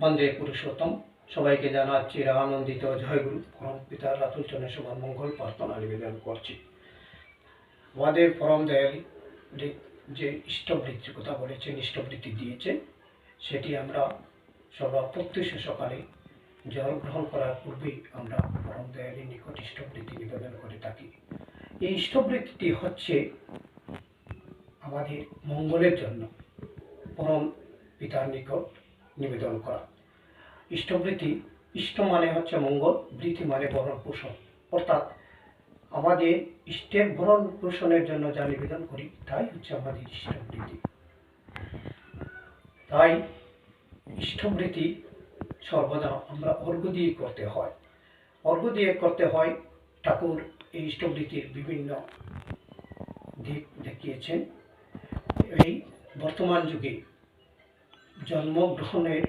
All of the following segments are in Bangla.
বন্দে পুরুষোত্তম। সবাইকে জানাচ্ছি রাগানন্দিত জয়গুরু। পরম পিতার রাতুল চরণের সবার মঙ্গল প্রার্থনা নিবেদন করছি। আমাদের পরম দয়ালী যে- ইষ্টবৃত্তির কথা বলেছেন, ইষ্টবৃত্তি দিয়েছেন, সেটি আমরা সর্বা প্রত্যুষ সকালে জল গ্রহণ করার পূর্বেই আমরা পরম দয়ালীর নিকট ইষ্টবৃত্তি নিবেদন করে থাকি। এই ইষ্টবৃত্তিটি হচ্ছে আমাদের মঙ্গলের জন্য পরম পিতার নিকট নিবেদন করা। ইষ্টবৃত্তি, ইষ্ট মানে হচ্ছে মঙ্গল, বৃত্তি মানে ভরণ পোষণ। অর্থাৎ আমাদের ইষ্টের ভরণ পোষণের জন্য যা নিবেদন করি, তাই হচ্ছে আমাদের ইষ্টবৃত্তি। তাই ইষ্টবৃত্তি সর্বদা আমরা অর্ঘ দিয়ে করতে হয়। অর্ঘ দিয়ে করতে হয়, ঠাকুর এই ইষ্টবৃত্তির বিভিন্ন দিক দেখিয়েছেন। এই বর্তমান যুগে জন্মগ্রহণের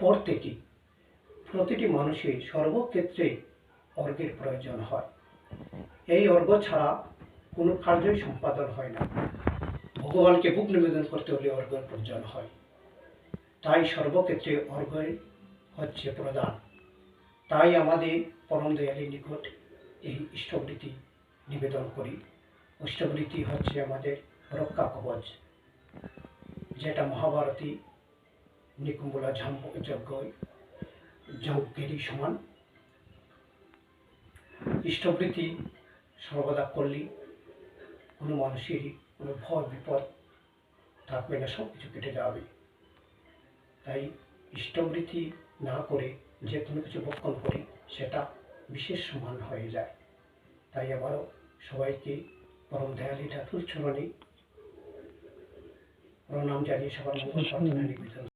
পর থেকে প্রতিটি মানুষের সর্বক্ষেত্রে অর্ঘের প্রয়োজন হয়। এই অর্ঘ ছাড়া কোনো কার্যই সম্পাদন হয় না। ভগবানকে বুক নিবেদন করতে হলে অর্ঘের প্রয়োজন হয়। তাই সর্বক্ষেত্রে অর্ঘ্যই হচ্ছে প্রধান। তাই আমাদের পরম দয়ালের নিকট এই ইষ্টবৃত্তি নিবেদন করি। ইষ্টবৃত্তি হচ্ছে আমাদের রক্ষা কবচ। যেটা মহাভারতী নিকুম্বলা যজ্ঞ, যজ্ঞেরই সমান। ইষ্টবৃত্তি সর্বদা করলে, কোনো মানুষেরই কোনো ভয়, বিপদ থাকবে না সব কিছু কেটে যাবে। তাই ইষ্টবৃত্তি না করে যে কোনো কিছু বক্ষণ করি, সেটা বিশেষ সমান হয়ে যায়। তাই আবারও সবাইকে পরম দয়ালী ঠাকুর চরণে প্রণাম জানিয়ে সবার মঙ্গল প্রার্থনা নিবেদন